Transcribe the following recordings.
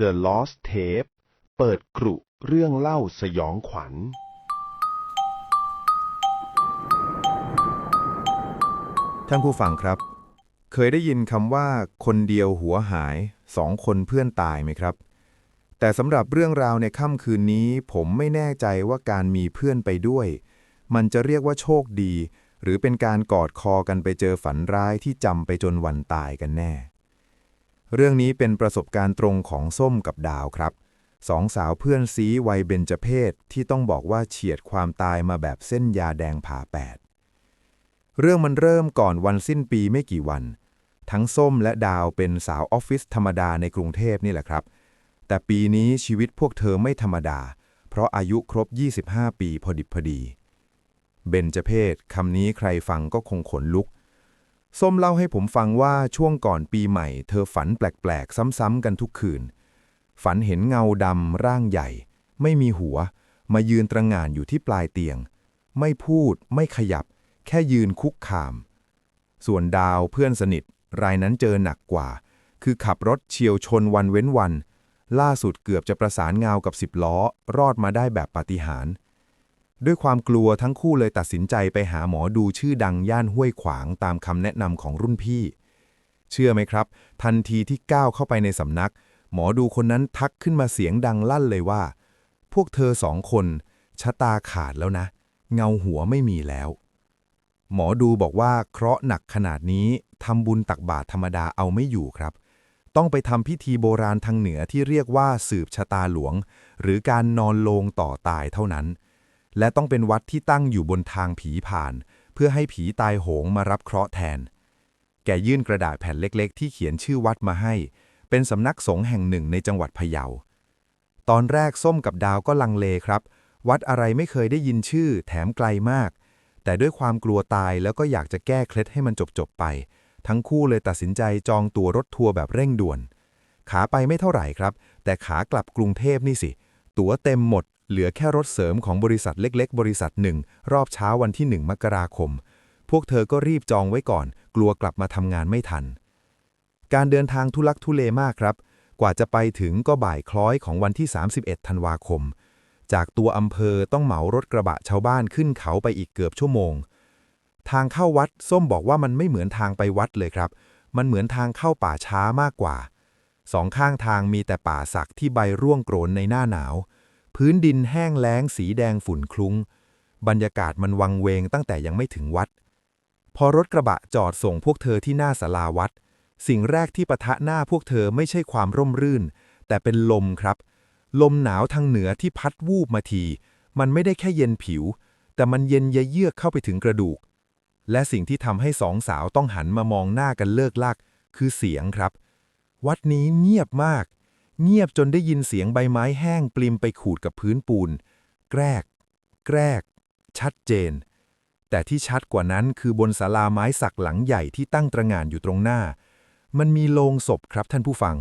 The Lost Tape เปิดกรุเรื่องเล่าสยองขวัญ ท่านผู้ฟังครับ เคยได้ยินคำว่าคนเดียวหัวหายสองคนเพื่อนตายไหมครับ แต่สำหรับเรื่องราวในค่ำคืนนี้ ผมไม่แน่ใจว่าการมีเพื่อนไปด้วย มันจะเรียกว่าโชคดี หรือเป็นการกอดคอกันไปเจอฝันร้ายที่จำไปจนวันตายกันแน่ เรื่องนี้เป็นประสบการณ์ตรงของส้มกับดาวครับสองสาวเพื่อนซีวัยเบญจเพศที่ต้องบอกว่าเฉียดความตายมาแบบเส้นยาแดงผ่าแปดเรื่องมันเริ่มก่อนวันสิ้นปีไม่กี่วัน ทั้งส้มและดาวเป็นสาวออฟฟิศธรรมดาในกรุงเทพนี่แหละครับ แต่ปีนี้ชีวิตพวกเธอไม่ธรรมดา เพราะอายุครบ 25 ปีพอดิบพอดี เบญจเพศคำนี้ใครฟังก็คงขนลุก ส้มเล่าให้ผมฟังว่าช่วงก่อนปีใหม่ เธอฝันแปลก ๆ ซ้ำๆกันทุกคืน ฝันเห็นเงาดำร่างใหญ่ ไม่มีหัว มายืนตระหง่านอยู่ที่ปลายเตียง ไม่พูด ไม่ขยับ แค่ยืนคุกคาม ส่วนดาวเพื่อนสนิท รายนั้นเจอหนักกว่า คือขับรถเฉียวชนวันเว้นวัน ล่าสุดเกือบจะประสานเงากับสิบล้อ รอดมาได้แบบปาฏิหาริย์ ด้วยความกลัวทั้งคู่เลยตัดสินใจไปหาหมอดูชื่อดังย่านห้วยขวางตามคำแนะนำของรุ่นพี่ เชื่อไหมครับ ทันทีที่ก้าวเข้าไปในสำนัก หมอดูคนนั้นทักขึ้นมาเสียงดังลั่นเลยว่า พวกเธอสองคนชะตาขาดแล้วนะ เงาหัวไม่มีแล้ว หมอดูบอกว่าเคราะห์หนักขนาดนี้ทำบุญตักบาตรธรรมดาเอาไม่อยู่ครับ ต้องไปทำพิธีโบราณทางเหนือที่เรียกว่าสืบชะตาหลวง หรือการนอนโลงต่อตายเท่านั้น และต้องเป็นวัดที่ตั้งอยู่บนทางผีผ่าน เพื่อให้ผีตายโหงมารับเคราะห์แทน แกยื่นกระดาษแผ่นเล็กๆ ที่เขียนชื่อวัดมาให้ เป็นสำนักสงฆ์แห่งหนึ่งในจังหวัดพะเยา ตอนแรกส้มกับดาวก็ลังเลครับ วัดอะไรไม่เคยได้ยินชื่อ แถมไกลมาก แต่ด้วยความกลัวตายแล้วก็อยากจะแก้เคล็ดให้มันจบๆไป ทั้งคู่เลยตัดสินใจจองตั๋วรถทัวร์แบบเร่งด่วน ขาไปไม่เท่าไหร่ครับ แต่ขากลับกรุงเทพนี่สิ ตั๋วเต็มหมด เหลือแค่รถเสริมของบริษัทเล็ก ๆ บริษัทหนึ่ง รอบเช้าวันที่1มกราคม พวกเธอก็รีบจองไว้ก่อน กลัวกลับมาทำงานไม่ทัน การเดินทางทุลักทุเลมากครับ กว่าจะไปถึงก็บ่ายคล้อยของวันที่ 31 ธันวาคม จากตัวอำเภอต้องเหมารถกระบะชาวบ้านขึ้นเขาไปอีกเกือบชั่วโมง ทางเข้าวัดส้มบอกว่ามันไม่เหมือนทางไปวัดเลยครับ มันเหมือนทางเข้าป่าช้ามากกว่าสองข้างทางมีแต่ป่าสักที่ใบร่วงโกรนในหน้าหนาว พื้นดินแห้งแล้งสีแดงฝุ่นคลุ้ง บรรยากาศมันวังเวงตั้งแต่ยังไม่ถึงวัด พอรถกระบะจอดส่งพวกเธอที่หน้าศาลาวัด สิ่งแรกที่ปะทะหน้าพวกเธอไม่ใช่ความร่มรื่น แต่เป็นลมครับ ลมหนาวทางเหนือที่พัดวูบมาที มันไม่ได้แค่เย็นผิว แต่มันเย็นเยือกเข้าไปถึงกระดูก และสิ่งที่ทำให้สองสาวต้องหันมามองหน้ากันเลิกลัก คือเสียงครับ วัดนี้เงียบมาก เงียบจนได้ยินเสียงใบไม้แห้งปลิมไปขูดกับพื้นปูน แกรก แกรก ชัดเจน แต่ที่ชัดกว่านั้นคือบนศาลาไม้สักหลังใหญ่ที่ตั้งตระงานอยู่ตรงหน้า มันมีโลงศพครับท่านผู้ฟัง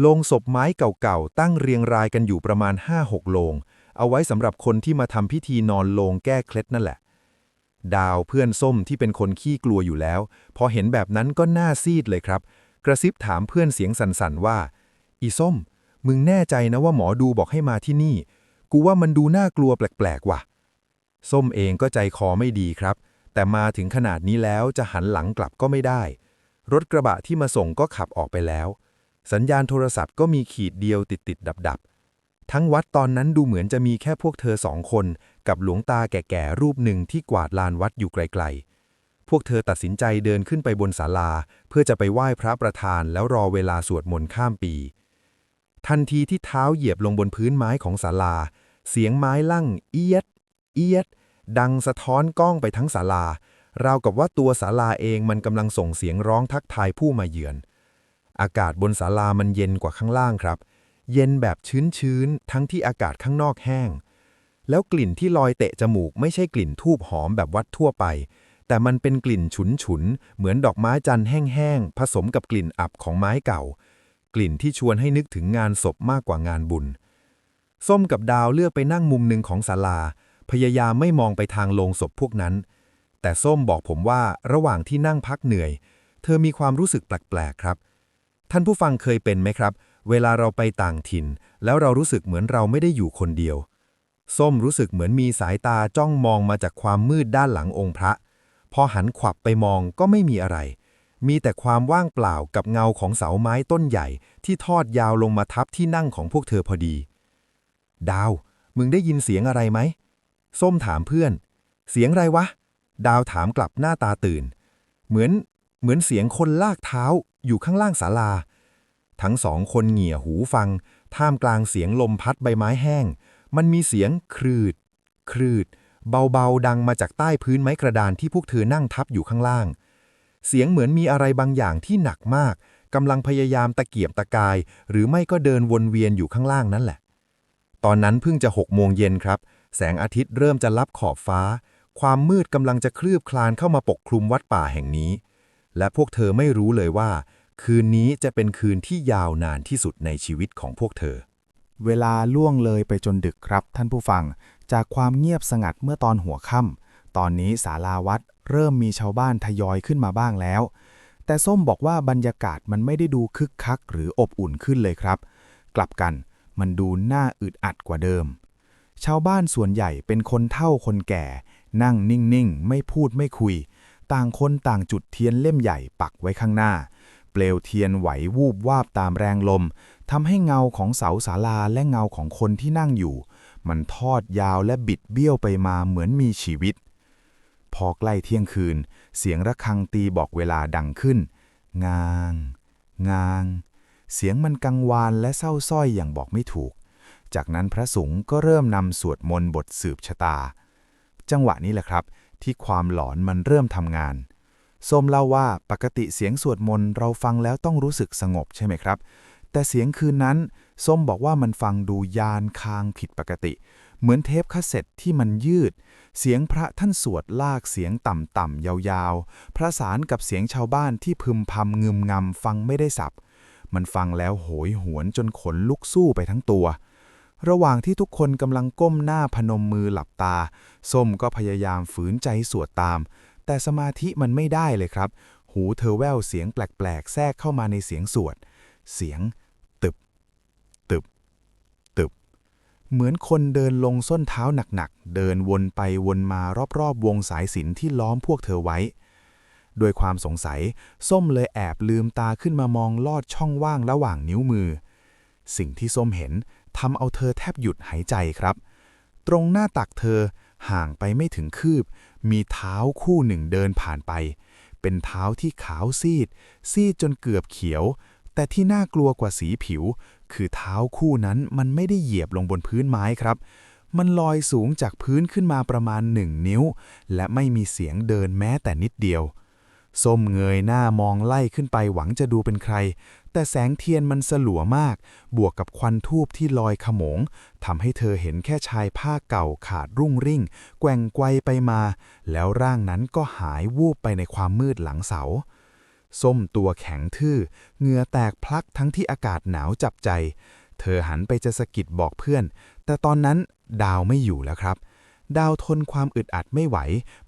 โลงศพไม้เก่าๆ ตั้งเรียงรายกันอยู่ประมาณ5-6โลง เอาไว้สำหรับคนที่มาทำพิธีนอนโลงแก้เคล็ดนั่นแหละ ดาวเพื่อนส้มที่เป็นคนขี้กลัวอยู่แล้ว พอเห็นแบบนั้นก็หน้าซีดเลยครับ กระซิบถามเพื่อนเสียงสั่นๆว่า อีส้ม มึงแน่ใจนะว่าหมอดูบอกให้มาที่นี่ กูว่ามันดูน่ากลัวแปลกๆว่ะ ส้มเองก็ใจคอไม่ดีครับ แต่มาถึงขนาดนี้แล้วจะหันหลังกลับก็ไม่ได้ รถกระบะที่มาส่งก็ขับออกไปแล้ว สัญญาณโทรศัพท์ก็มีขีดเดียวติดติดดับดับๆทั้งวัดตอนนั้นดูเหมือนจะมีแค่พวกเธอสองคน กับหลวงตาแก่ๆรูปหนึ่งที่กวาดลานวัดอยู่ไกลๆ พวกเธอตัดสินใจเดินขึ้นไปบนศาลา เพื่อจะไปไหว้พระประธานแล้วรอเวลาสวดมนต์ข้ามปี ทันทีที่เท้าเหยียบลงบนพื้นไม้ของศาลา เสียงไม้ลั่งเอียด เอียด ดังสะท้อนก้องไปทั้งศาลา ราวกับว่าตัวศาลาเองมันกำลังส่งเสียงร้องทักทายผู้มาเยือน อากาศบนศาลามันเย็นกว่าข้างล่างครับ เย็นแบบชื้นๆ ทั้งที่อากาศข้างนอกแห้ง แล้วกลิ่นที่ลอยเตะจมูกไม่ใช่กลิ่นทูบหอมแบบวัดทั่วไป แต่มันเป็นกลิ่นฉุนๆเหมือนดอกไม้จันทร์แห้งๆ ผสมกับกลิ่นอับของไม้เก่า กลิ่นที่ชวนให้นึกถึงงานศพมากกว่างานบุญ ส้มกับดาวเลือกไปนั่งมุมหนึ่งของศาลา พยายามไม่มองไปทางโลงศพพวกนั้น แต่ส้มบอกผมว่าระหว่างที่นั่งพักเหนื่อย เธอมีความรู้สึกแปลกๆครับ ท่านผู้ฟังเคยเป็นไหมครับ เวลาเราไปต่างถิ่น แล้วเรารู้สึกเหมือนเราไม่ได้อยู่คนเดียว ส้มรู้สึกเหมือนมีสายตาจ้องมองมาจากความมืดด้านหลังองค์พระ พอหันขวับไปมองก็ไม่มีอะไร มีแต่ความว่างเปล่ากับเงาของเสาไม้ต้นใหญ่ที่ทอดยาวลงมาทับที่นั่งของพวกเธอพอดี ดาว มึงได้ยินเสียงอะไรไหม ส้มถามเพื่อน เสียงไรวะ ดาวถามกลับหน้าตาตื่น เหมือน เหมือนเสียงคนลากเท้าอยู่ข้างล่างศาลา ทั้งสองคนเหงี่ยหูฟัง ท่ามกลางเสียงลมพัดใบไม้แห้ง มันมีเสียงครืด ครืด เบาๆดังมาจากใต้พื้นไม้กระดานที่พวกเธอนั่งทับอยู่ข้างล่าง เสียงเหมือนมีอะไรบางอย่างที่หนักมากกำลังพยายามตะเกียบตะกาย หรือไม่ก็เดินวนเวียนอยู่ข้างล่างนั่นแหละ ตอนนั้นเพิ่งจะหกโมงเย็นครับ แสงอาทิตย์เริ่มจะลับขอบฟ้า ความมืดกำลังจะคลืบคลานเข้ามาปกคลุมวัดป่าแห่งนี้ และพวกเธอไม่รู้เลยว่า คืนนี้จะเป็นคืนที่ยาวนานที่สุดในชีวิตของพวกเธอ เวลาล่วงเลยไปจนดึกครับ ท่านผู้ฟัง จากความเงียบสงัดเมื่อตอนหัวค่ำตอนนี้ศาลาวัด เริ่มมีชาวบ้านทยอยขึ้นมาบ้างแล้ว แต่ส้มบอกว่าบรรยากาศมันไม่ได้ดูคึกคักหรืออบอุ่นขึ้นเลยครับ กลับกันมันดูน่าอึดอัดกว่าเดิม ชาวบ้านส่วนใหญ่เป็นคนเฒ่าคนแก่ นั่งนิ่งๆ ไม่พูดไม่คุย ต่างคนต่างจุดเทียนเล่มใหญ่ปักไว้ข้างหน้า เปลวเทียนไหววูบวาบตามแรงลมทำให้เงาของเสาศาลาและเงาของคนที่นั่งอยู่ มันทอดยาวและบิดเบี้ยวไปมาเหมือนมีชีวิต พอใกล้เที่ยงคืน เสียงระฆังตีบอกเวลาดังขึ้น งาง งาง เสียงมันกังวานและเศร้าส้อยอย่างบอกไม่ถูก จากนั้นพระสงฆ์ก็เริ่มนำสวดมนต์บทสืบชะตา จังหวะนี้แหละครับ ที่ความหลอนมันเริ่มทำงานส้มเล่าว่าปกติเสียงสวดมนต์เราฟังแล้วต้องรู้สึกสงบใช่ไหมครับ แต่เสียงคืนนั้นส้มบอกว่ามันฟังดูยานคางผิดปกติ เหมือนเทปคาสเซ็ตที่มันยืด เสียงพระท่านสวดลากเสียงต่ำๆยาวๆ ประสานกับเสียงชาวบ้านที่พึมพำงึมงำฟังไม่ได้สับ มันฟังแล้วโหยหวนจนขนลุกสู้ไปทั้งตัว ระหว่างที่ทุกคนกำลังก้มหน้าพนมมือหลับตา ส้มก็พยายามฝืนใจสวดตาม แต่สมาธิมันไม่ได้เลยครับ หูเธอแว่วเสียงแปลกๆ แทรกเข้ามาในเสียงสวด เสียง ตึบ ตึบ ตึบ เหมือนคนเดินลงส้นเท้าหนักๆ เดินวนไปวนมารอบๆ วงสายสินที่ล้อมพวกเธอไว้ ด้วยความสงสัย ส้มเลยแอบลืมตาขึ้นมามองลอดช่องว่างระหว่างนิ้วมือ สิ่งที่ส้มเห็นทำเอาเธอแทบหยุดหายใจครับ ตรงหน้าตักเธอห่างไปไม่ถึงคืบ มีเท้าคู่หนึ่งเดินผ่านไป เป็นเท้าที่ขาวซีด ซีดจนเกือบเขียว แต่ที่น่ากลัวกว่าสีผิว คือเท้าคู่นั้นมันไม่ได้เหยียบลงบนพื้นไม้ครับ มันลอยสูงจากพื้นขึ้นมาประมาณหนึ่งนิ้ว และไม่มีเสียงเดินแม้แต่นิดเดียว ส้มเงยหน้ามองไล่ขึ้นไปหวังจะดูเป็นใคร แต่แสงเทียนมันสลัวมาก บวกกับควันทูบที่ลอยขโมงทำให้เธอเห็นแค่ชายผ้าเก่าขาดรุ่งริ่ง แกว่งไกวไปมา แล้วร่างนั้นก็หายวูบไปในความมืดหลังเสา ส้มตัวแข็งทื่อ เหงื่อแตกพลักทั้งที่อากาศหนาวจับใจ เธอหันไปจะสะกิดบอกเพื่อน แต่ตอนนั้นดาวไม่อยู่แล้วครับ ดาวทนความอึดอัดไม่ไหว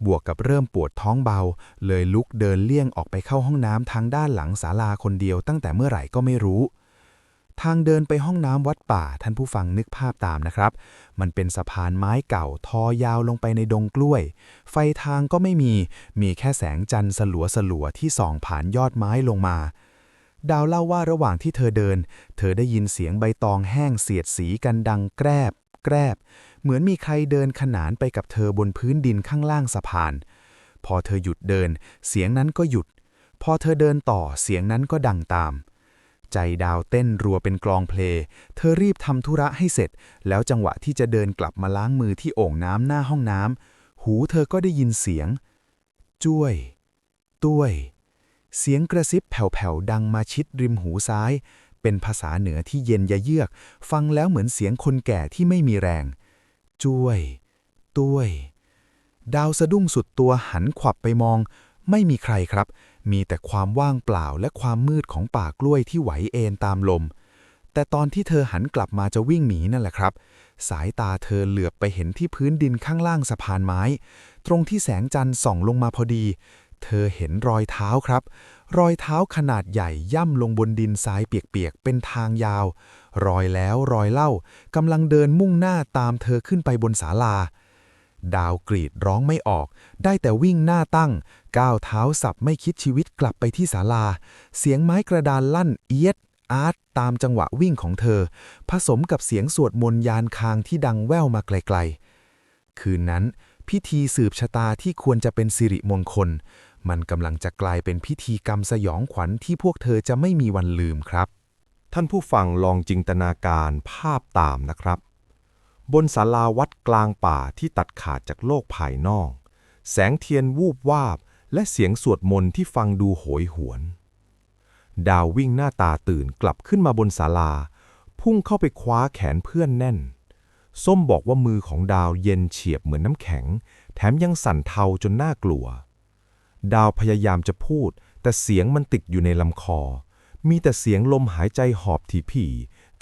บวกกับเริ่มปวดท้องเบา เลยลุกเดินเลี่ยงออกไปเข้าห้องน้ำทางด้านหลังศาลาคนเดียวตั้งแต่เมื่อไหร่ก็ไม่รู้ ทางเดินไปห้องน้ำวัดป่าท่านผู้ฟังนึกภาพตามนะครับ มันเป็นสะพานไม้เก่าทอยาวลงไปในดงกล้วย ไฟทางก็ไม่มี มีแค่แสงจันทร์สลัวสลัวๆที่ส่องผ่านยอดไม้ลงมา ดาวเล่าว่าระหว่างที่เธอเดิน เธอได้ยินเสียงใบตองแห้งเสียดสีกันดังแกรบ แกรบ เหมือนมีใครเดินขนานไปกับเธอบนพื้นดินข้างล่างสะพาน พอเธอหยุดเดิน เสียงนั้นก็หยุด พอเธอเดินต่อเสียงนั้นก็ดังตาม ใจดาวเต้นรัวเป็นกลองเพลงเธอรีบทำธุระให้เสร็จ แล้วจังหวะที่จะเดินกลับมาล้างมือที่โอ่งน้ำหน้าห้องน้ำหูเธอก็ได้ยินเสียง จ้วย ต้วย เสียงกระซิบแผ่วๆดังมาชิดริมหูซ้าย เป็นภาษาเหนือที่เย็นยะเยือก ฟังแล้วเหมือนเสียงคนแก่ที่ไม่มีแรง จ้วย ต้วย ดาวสะดุ้งสุดตัวหันขวับไปมอง ไม่มีใครครับ มีแต่ความว่างเปล่าและความมืดของป่ากล้วยที่ไหวเอนตามลม แต่ตอนที่เธอหันกลับมาจะวิ่งหนีนั่นแหละครับ สายตาเธอเหลือบไปเห็นที่พื้นดินข้างล่างสะพานไม้ ตรงที่แสงจันทร์ส่องลงมาพอดี เธอเห็นรอยเท้าครับ รอยเท้าขนาดใหญ่ย่ำลงบนดินทรายเปียกๆเป็นทางยาว รอยแล้วรอยเล่ากำลังเดินมุ่งหน้าตามเธอขึ้นไปบนศาลา ดาวกรีดร้องไม่ออก ได้แต่วิ่งหน้าตั้ง ก้าวเท้าสับไม่คิดชีวิตกลับไปที่ศาลา เสียงไม้กระดานลั่นเอียดอาร์ตตามจังหวะวิ่งของเธอ ผสมกับเสียงสวดมนต์ยานคางที่ดังแว่วมาไกลๆ คืนนั้นพิธีสืบชะตาที่ควรจะเป็นสิริมงคล มันกำลังจะกลายเป็นพิธีกรรมสยองขวัญที่พวกเธอจะไม่มีวันลืมครับ ท่านผู้ฟังลองจินตนาการภาพตามนะครับ บนศาลาวัดกลางป่าที่ตัดขาดจากโลกภายนอก แสงเทียนวูบวาบ และเสียงสวดมนต์ที่ฟังดูโหยหวน ดาววิ่งหน้าตาตื่นกลับขึ้นมาบนศาลา พุ่งเข้าไปคว้าแขนเพื่อนแน่น ส้มบอกว่ามือของดาวเย็นเฉียบเหมือนน้ำแข็ง แถมยังสั่นเทาจนน่ากลัว ดาวพยายามจะพูด แต่เสียงมันติดอยู่ในลำคอ มีแต่เสียงลมหายใจหอบถี่ผี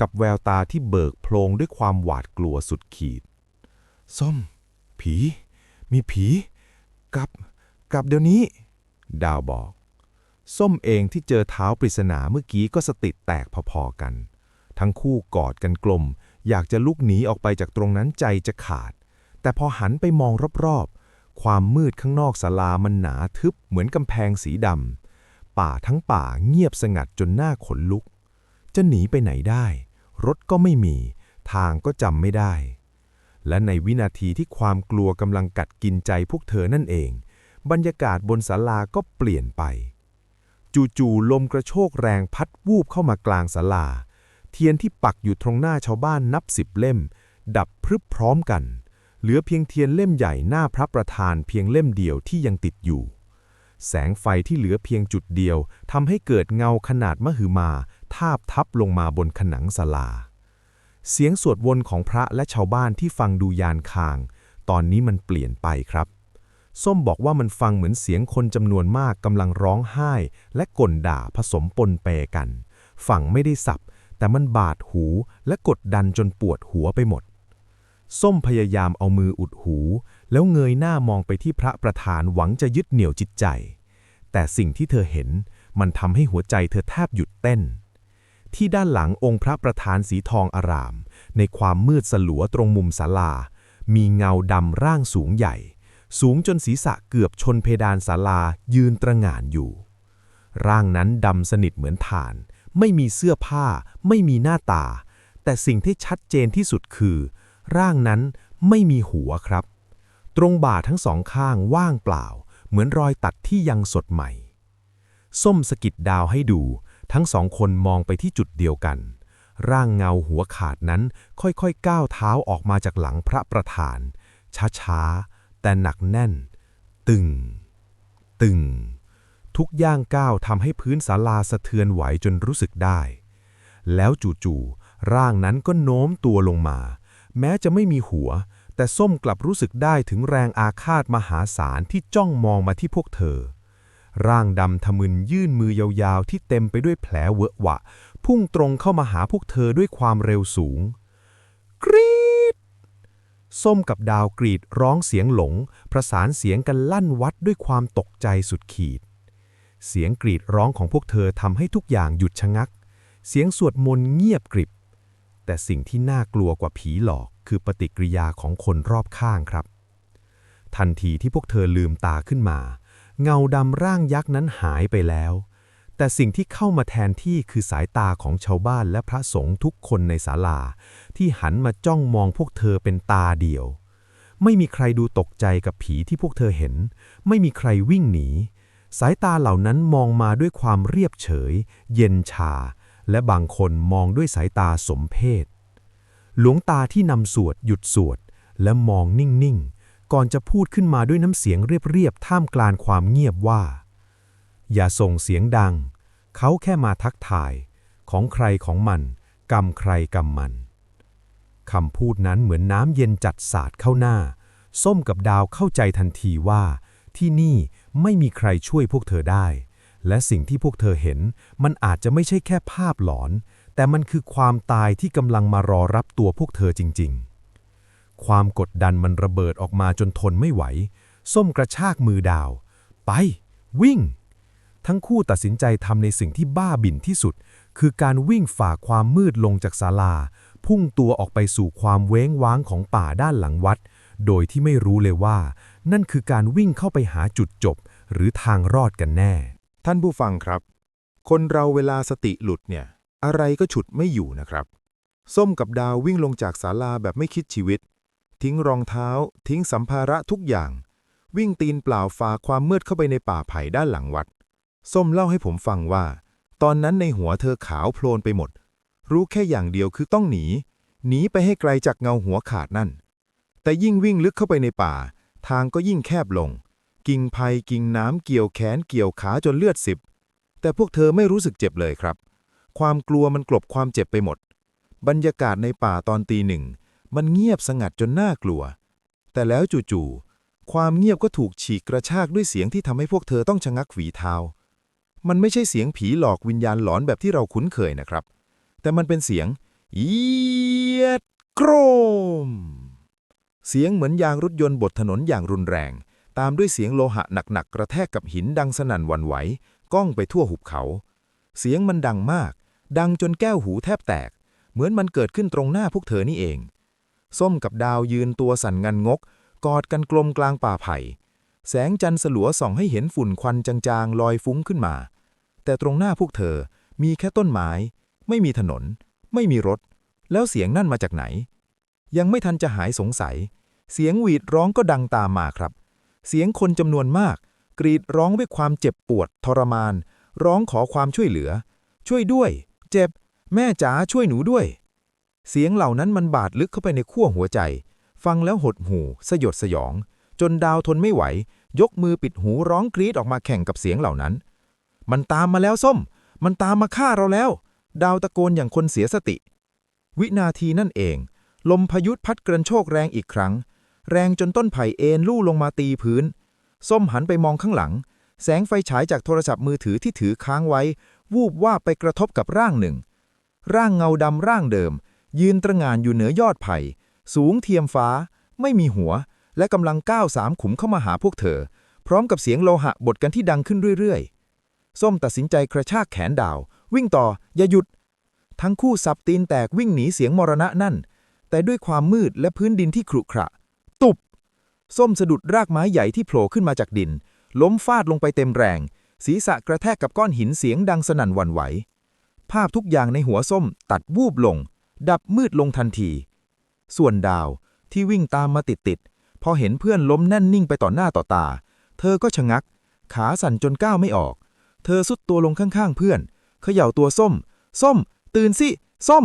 กับแววตาที่เบิกโพลงด้วยความหวาดกลัวสุดขีด ส้ม ผี มีผี กลับ กลับเดี๋ยวนี้ ดาวบอก ส้มเองที่เจอเท้าปริศนาเมื่อกี้ก็สติแตกพอๆกัน ทั้งคู่กอดกันกลม อยากจะลุกหนีออกไปจากตรงนั้นใจจะขาด แต่พอหันไปมองรอบๆ ความมืดข้างนอกศาลามันหนาทึบเหมือนกำแพงสีดำป่าทั้งป่าเงียบสงัดจนหน้าขนลุก จะหนีไปไหนได้ รถก็ไม่มี ทางก็จำไม่ได้ และในวินาทีที่ความกลัวกำลังกัดกินใจพวกเธอนั่นเอง บรรยากาศบนศาลาก็เปลี่ยนไป จู่ๆลมกระโชกแรงพัดวูบเข้ามากลางศาลา เทียนที่ปักอยู่ตรงหน้าชาวบ้านนับสิบเล่ม ดับพรึบพร้อมกัน เหลือเพียงเทียนเล่มใหญ่หน้าพระประธานเพียงเล่มเดียวที่ยังติดอยู่แสงไฟที่เหลือเพียงจุดเดียวทำให้เกิดเงาขนาดมหึมา ทาบทับลงมาบนผนังศาลา เสียงสวดวนของพระและชาวบ้านที่ฟังดูยานคาง ตอนนี้มันเปลี่ยนไปครับ ส้มบอกว่ามันฟังเหมือนเสียงคนจำนวนมากกำลังร้องไห้ และก่นด่าผสมปนเปกันฟังไม่ได้สับ แต่มันบาดหูและกดดันจนปวดหัวไปหมด ส้มพยายามเอามืออุดหู แล้วเงยหน้ามองไปที่พระประธานหวังจะยึดเหนี่ยวจิตใจ แต่สิ่งที่เธอเห็นมันทำให้หัวใจเธอแทบหยุดเต้น ที่ด้านหลังองค์พระประธานสีทองอาราม ในความมืดสลัวตรงมุมศาลา มีเงาดำร่างสูงใหญ่ สูงจนศีรษะเกือบชนเพดานศาลายืนตระหง่านอยู่ ร่างนั้นดำสนิทเหมือนถ่าน ไม่มีเสื้อผ้า ไม่มีหน้าตา แต่สิ่งที่ชัดเจนที่สุดคือ ร่างนั้นไม่มีหัวครับ ตรงบ่าทั้งสองข้างว่างเปล่า เหมือนรอยตัดที่ยังสดใหม่ ส้มสะกิดดาวให้ดู ทั้งสองคนมองไปที่จุดเดียวกัน ร่างเงาหัวขาดนั้นค่อยๆก้าวเท้าออกมาจากหลังพระประธาน ช้าๆ แต่หนักแน่น ตึง ตึง ทุกย่างก้าวทำให้พื้นศาลาสะเทือนไหวจนรู้สึกได้ แล้วจู่ๆ ร่างนั้นก็โน้มตัวลงมา แม้จะไม่มีหัว แต่ส้มกลับรู้สึกได้ถึงแรงอาฆาตมหาศาลที่จ้องมองมาที่พวกเธอ ร่างดำทะมึนยื่นมือยาวๆ ที่เต็มไปด้วยแผลเวอะหวะ พุ่งตรงเข้ามาหาพวกเธอด้วยความเร็วสูง กรีด ส้มกับดาวกรีดร้องเสียงหลง ประสานเสียงกันลั่นวัดด้วยความตกใจสุดขีด เสียงกรีดร้องของพวกเธอทำให้ทุกอย่างหยุดชะงัก เสียงสวดมนต์เงียบกริบ แต่สิ่งที่น่ากลัวกว่าผีหลอกคือปฏิกิริยาของคนรอบข้างครับ ทันทีที่พวกเธอลืมตาขึ้นมา เงาดำร่างยักษ์นั้นหายไปแล้ว แต่สิ่งที่เข้ามาแทนที่คือสายตาของชาวบ้านและพระสงฆ์ทุกคนในศาลา ที่หันมาจ้องมองพวกเธอเป็นตาเดียว ไม่มีใครดูตกใจกับผีที่พวกเธอเห็น ไม่มีใครวิ่งหนี สายตาเหล่านั้นมองมาด้วยความเรียบเฉย เย็นชา และบางคนมองด้วยสายตาสมเพศหลวงตาที่นำสวดหยุดสวดและมองนิ่งๆ ก่อนจะพูดขึ้นมาด้วยน้ำเสียงเรียบๆท่ามกลางความเงียบว่า อย่าส่งเสียงดัง เขาแค่มาทักทาย ของใครของมันกรรมใครกรรมมันคำพูดนั้นเหมือนน้ำเย็นจัดสาดเข้าหน้า ส้มกับดาวเข้าใจทันทีว่า ที่นี่ไม่มีใครช่วยพวกเธอได้ และสิ่งที่พวกเธอเห็น มันอาจจะไม่ใช่แค่ภาพหลอน แต่มันคือความตายที่กำลังมารอรับตัวพวกเธอจริง ๆ ความกดดันมันระเบิดออกมาจนทนไม่ไหว ส้มกระชากมือดาว ไป วิ่ง ทั้งคู่ตัดสินใจทำในสิ่งที่บ้าบิ่นที่สุด คือการวิ่งฝ่าความมืดลงจากศาลา พุ่งตัวออกไปสู่ความเว้งว้างของป่าด้านหลังวัด โดยที่ไม่รู้เลยว่า นั่นคือการวิ่งเข้าไปหาจุดจบ หรือทางรอดกันแน่ ท่านผู้ฟังครับ คนเราเวลาสติหลุดเนี่ย อะไรก็ฉุดไม่อยู่นะครับ ส้มกับดาววิ่งลงจากศาลาแบบไม่คิดชีวิต ทิ้งรองเท้า ทิ้งสัมภาระทุกอย่าง วิ่งตีนเปล่าฝ่าความมืดเข้าไปในป่าไผ่ด้านหลังวัด ส้มเล่าให้ผมฟังว่า ตอนนั้นในหัวเธอขาวโพลนไปหมด รู้แค่อย่างเดียวคือต้องหนี หนีไปให้ไกลจากเงาหัวขาดนั่น แต่ยิ่งวิ่งลึกเข้าไปในป่า ทางก็ยิ่งแคบลง กิ่งไผ่กิ่งน้ำเกี่ยวแขนเกี่ยวขาจนเลือดสิบ แต่พวกเธอไม่รู้สึกเจ็บเลยครับ ความกลัวมันกลบความเจ็บไปหมด บรรยากาศในป่าตอนตีหนึ่ง มันเงียบสงัดจนน่ากลัว แต่แล้วจู่ๆ ความเงียบก็ถูกฉีกกระชากด้วยเสียงที่ทำให้พวกเธอต้องชะงักฝีเท้า มันไม่ใช่เสียงผีหลอกวิญญาณหลอนแบบที่เราคุ้นเคยนะครับ แต่มันเป็นเสียงเอียดโครม เสียงเหมือนยางรถยนต์บดถนนอย่างรุนแรง ตามด้วยเสียงโลหะหนักๆกระแทกกับหินดังสนั่นวันไหว ก้องไปทั่วหุบเขา เสียงมันดังมาก ดังจนแก้วหูแทบแตก เหมือนมันเกิดขึ้นตรงหน้าพวกเธอนี่เอง ส้มกับดาวยืนตัวสั่นงันงก กอดกันกลมกลางป่าไผ่ แสงจันทร์สลัวส่องให้เห็นฝุ่นควันจางๆ ลอยฟุ้งขึ้นมา แต่ตรงหน้าพวกเธอมีแค่ต้นไม้ ไม่มีถนน ไม่มีรถ แล้วเสียงนั่นมาจากไหน ยังไม่ทันจะหายสงสัย เสียงหวีดร้องก็ดังตามมาครับ เสียงคนจำนวนมาก กรีดร้องด้วยความเจ็บปวด ทรมาน ร้องขอความช่วยเหลือ ช่วยด้วย เจ็บ แม่จ๋าช่วยหนูด้วย เสียงเหล่านั้นมันบาดลึกเข้าไปในขั้วหัวใจ ฟังแล้วหดหู่สยดสยอง จนดาวทนไม่ไหว ยกมือปิดหูร้องกรีดออกมาแข่งกับเสียงเหล่านั้น มันตามมาแล้วส้ม มันตามมาฆ่าเราแล้ว ดาวตะโกนอย่างคนเสียสติ วินาทีนั่นเอง ลมพายุพัดกระโชกแรงอีกครั้ง แรงจนต้นไผ่เอ็นลู่ลงมาตีพื้น ส้มหันไปมองข้างหลัง แสงไฟฉายจากโทรศัพท์มือถือที่ถือค้างไว้ วูบว่าไปกระทบกับร่างหนึ่ง ร่างเงาดำร่างเดิม ยืนตระงานอยู่เหนือยอดไผ่ สูงเทียมฟ้า ไม่มีหัว และกำลังก้าวสามขุมเข้ามาหาพวกเธอ พร้อมกับเสียงโลหะบดกันที่ดังขึ้นเรื่อยๆ ส้มตัดสินใจกระชากแขนดาว วิ่งต่อ อย่าหยุด ทั้งคู่สับตีนแตกวิ่งหนีเสียงมรณะนั่น แต่ด้วยความมืดและพื้นดินที่ขรุขระ ตุบ ส้มสะดุดรากไม้ใหญ่ที่โผล่ขึ้นมาจากดิน ล้มฟาดลงไปเต็มแรง ศีรษะกระแทกกับก้อนหินเสียงดังสนั่นหวั่นไหว ภาพทุกอย่างในหัวส้มตัดวูบลง ดับมืดลงทันที ส่วนดาวที่วิ่งตามมาติดๆพอเห็นเพื่อนล้มแน่นนิ่งไปต่อหน้าต่อตา เธอก็ชะงัก ขาสั่นจนก้าวไม่ออก เธอสุดตัวลงข้างๆเพื่อน เขย่าตัวส้ม ส้ม ตื่นสิ ส้ม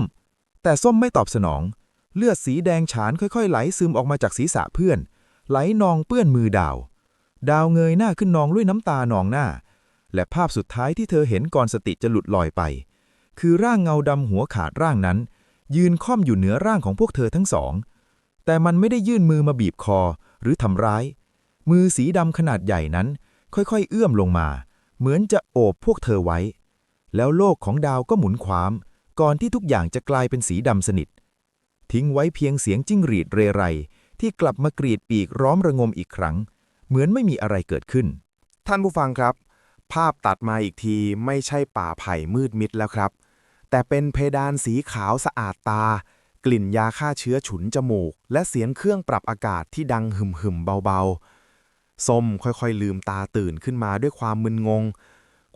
แต่ส้มไม่ตอบสนอง เลือดสีแดงฉานค่อยๆ ไหลซึมออกมาจากศีรษะเพื่อน ไหลนองเปื้อนมือดาว ดาวเงยหน้าขึ้นนองด้วยน้ำตานองหน้า และภาพสุดท้ายที่เธอเห็นก่อนสติจะหลุดลอยไป คือร่างเงาดำหัวขาดร่างนั้น ยืนค่อมอยู่เหนือร่างของพวกเธอทั้งสอง แต่มันไม่ได้ยื่นมือมาบีบคอหรือทำร้าย มือสีดำขนาดใหญ่นั้น ค่อยๆ เอื้อมลงมา เหมือนจะโอบพวกเธอไว้ แล้วโลกของดาวก็หมุนขวาม ก่อนที่ทุกอย่างจะกลายเป็นสีดำสนิท ทิ้งไว้เพียงเสียงจิ้งหรีดเรไร ที่กลับมากรีดปีกร้อมระงมอีกครั้ง เหมือนไม่มีอะไรเกิดขึ้น ท่านผู้ฟังครับ ภาพตัดมาอีกทีไม่ใช่ป่าไผ่มืดมิดแล้วครับ แต่เป็นเพดานสีขาวสะอาดตา กลิ่นยาฆ่าเชื้อฉุนจมูก และเสียงเครื่องปรับอากาศที่ดังหึมหึมๆเบาๆ ส้มค่อยๆลืมตาตื่นขึ้นมาด้วยความมึนงง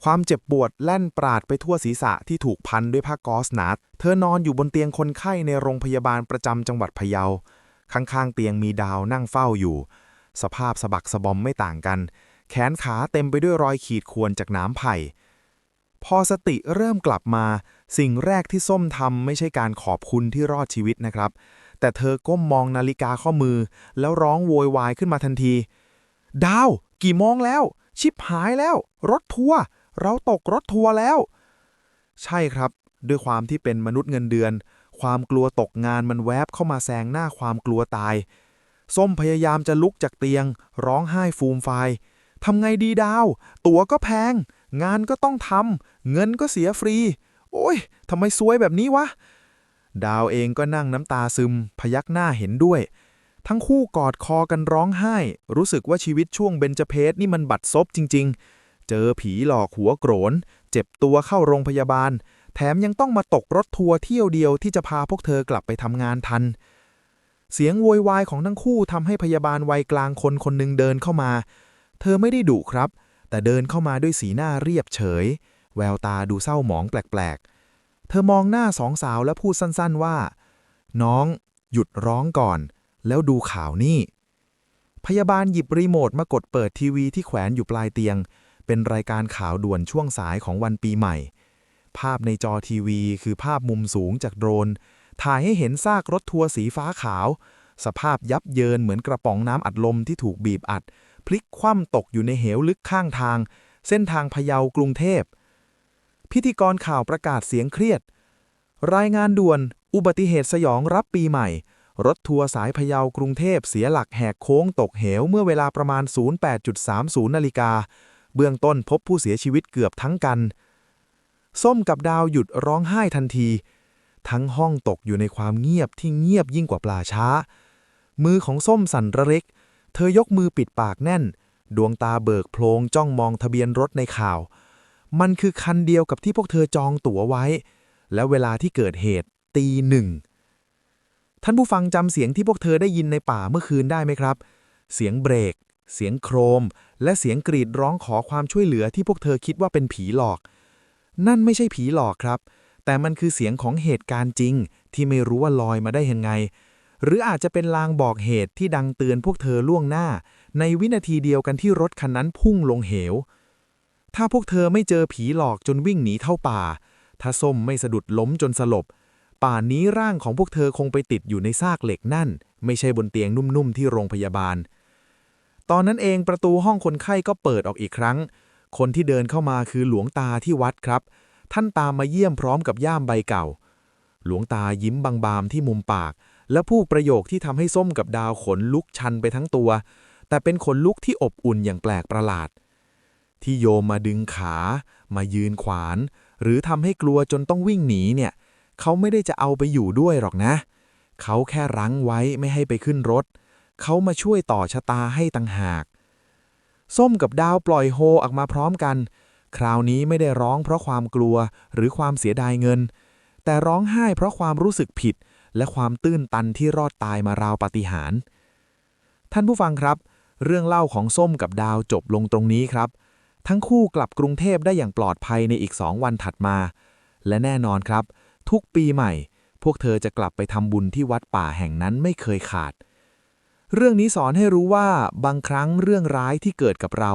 ความเจ็บปวดแล่นปราดไปทั่วศีรษะที่ถูกพันด้วยผ้ากอสหนาเธอนอนอยู่บนเตียงคนไข้ในโรงพยาบาลประจำจังหวัดพะเยา ข้างๆ เตียงมีดาวนั่งเฝ้าอยู่ สภาพสะบักสะบอมไม่ต่างกัน แขนขาเต็มไปด้วยรอยขีดข่วนจากน้ำไผ่ พอสติเริ่มกลับมา สิ่งแรกที่ส้มทำไม่ใช่การขอบคุณที่รอดชีวิตนะครับ แต่เธอก้มมองนาฬิกาข้อมือ แล้วร้องโวยวายขึ้นมาทันที ดาว กี่โมงแล้ว ชิบหายแล้ว รถทัวร์เราตกรถทัวร์แล้ว ใช่ครับ ด้วยความที่เป็นมนุษย์เงินเดือน ความกลัวตกงานมันแวบเข้ามาแซงหน้าความกลัวตาย ส้มพยายามจะลุกจากเตียง ร้องไห้ฟูมไฟทำไงดีดาว ตั๋วก็แพง งานก็ต้องทำเงินก็เสียฟรี โอ้ยทำไมซวยแบบนี้วะ ดาวเองก็นั่งน้ำตาซึม พยักหน้าเห็นด้วย ทั้งคู่กอดคอกันร้องไห้ รู้สึกว่าชีวิตช่วงเบญจเพศนี่มันบัดซบจริง ๆ เจอผีหลอกหัวโกรน เจ็บตัวเข้าโรงพยาบาล แถมยังต้องมาตกรถทัวร์เที่ยวเดียวที่จะพาพวกเธอกลับไปทำงานทัน เสียงโวยวายของทั้งคู่ทำให้พยาบาลวัยกลางคนคนหนึ่งเดินเข้ามา เธอไม่ได้ดุครับ แต่เดินเข้ามาด้วยสีหน้าเรียบเฉย แววตาดูเศร้าหมองแปลกๆ เธอมองหน้าสองสาวและพูดสั้นๆว่า น้องหยุดร้องก่อน แล้วดูข่าวนี่ พยาบาลหยิบรีโมทมากดเปิดทีวีที่แขวนอยู่ปลายเตียง เป็นรายการข่าวด่วนช่วงสายของวันปีใหม่ ภาพในจอทีวีคือภาพมุมสูงจากโดรน ถ่ายให้เห็นซากรถทัวร์สีฟ้าขาว สภาพยับเยินเหมือนกระป๋องน้ำอัดลมที่ถูกบีบอัด พลิกคว่ำตกอยู่ในเหวลึกข้างทาง เส้นทางพะเยากรุงเทพ พิธีกรข่าวประกาศเสียงเครียด รายงานด่วน อุบัติเหตุสยองรับปีใหม่ รถทัวร์สายพะเยากรุงเทพเสียหลักแหกโค้งตกเหวเมื่อเวลาประมาณ 08.30นาฬิกา เบื้องต้นพบผู้เสียชีวิตเกือบทั้งกัน ส้มกับดาวหยุดร้องไห้ทันที ทั้งห้องตกอยู่ในความเงียบที่เงียบยิ่งกว่าปลาช้า มือของส้มสั่นระเร็ก เธอยกมือปิดปากแน่น ดวงตาเบิกโพลงจ้องมองทะเบียนรถในข่าว มันคือคันเดียวกับที่พวกเธอจองตั๋วไว้ และเวลาที่เกิดเหตุตีหนึ่งท่านผู้ฟังจำเสียงที่พวกเธอได้ยินในป่าเมื่อคืนได้ไหมครับ เสียงเบรก เสียงโครม และเสียงกรีดร้องขอความช่วยเหลือที่พวกเธอคิดว่าเป็นผีหลอก นั่นไม่ใช่ผีหลอกครับ แต่มันคือเสียงของเหตุการณ์จริง ที่ไม่รู้ว่าลอยมาได้ยังไง หรืออาจจะเป็นลางบอกเหตุที่ดังเตือนพวกเธอล่วงหน้า ในวินาทีเดียวกันที่รถคันนั้นพุ่งลงเหว ถ้าพวกเธอไม่เจอผีหลอกจนวิ่งหนีเข้าป่า ถ้าส้มไม่สะดุดล้มจนสลบ ป่านนี้ร่างของพวกเธอคงไปติดอยู่ในซากเหล็กนั่น ไม่ใช่บนเตียงนุ่มๆที่โรงพยาบาล ตอนนั้นเองประตูห้องคนไข้ก็เปิดออกอีกครั้ง คนที่เดินเข้ามาคือหลวงตาที่วัดครับ ท่านตามมาเยี่ยมพร้อมกับย่ามใบเก่า หลวงตายิ้มบางๆที่มุมปาก และพูดประโยคที่ทำให้ส้มกับดาวขนลุกชันไปทั้งตัว แต่เป็นขนลุกที่อบอุ่นอย่างแปลกประหลาด ที่โยมมาดึงขา มายืนขวาน หรือทำให้กลัวจนต้องวิ่งหนีเนี่ยเขาไม่ได้จะเอาไปอยู่ด้วยหรอกนะ เขาแค่รั้งไว้ไม่ให้ไปขึ้นรถ เขามาช่วยต่อชะตาให้ตังหาก ส้มกับดาวปล่อยโฮออกมาพร้อมกัน คราวนี้ไม่ได้ร้องเพราะความกลัวหรือความเสียดายเงิน แต่ร้องไห้เพราะความรู้สึกผิด และความตื้นตันที่รอดตายมาราวปาฏิหาริย์ท่านผู้ฟังครับ เรื่องเล่าของส้มกับดาวจบลงตรงนี้ครับ ทั้งคู่กลับกรุงเทพได้อย่างปลอดภัยในอีกสองวันถัดมา และแน่นอนครับ ทุกปีใหม่ พวกเธอจะกลับไปทำบุญที่วัดป่าแห่งนั้นไม่เคยขาด เรื่องนี้สอนให้รู้ว่าบางครั้งเรื่องร้ายที่เกิดกับเรา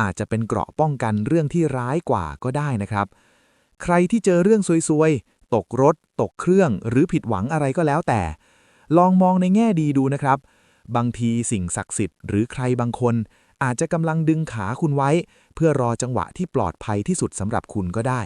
อาจจะเป็นเกราะป้องกันเรื่องที่ร้ายกว่าก็ได้นะครับ ใครที่เจอเรื่องซวยๆ ตกรถ ตกเครื่อง หรือผิดหวังอะไรก็แล้วแต่ ลองมองในแง่ดีดูนะครับ บางทีสิ่งศักดิ์สิทธิ์หรือใครบางคน อาจจะกำลังดึงขาคุณไว้ เพื่อรอจังหวะที่ปลอดภัยที่สุดสำหรับคุณก็ได้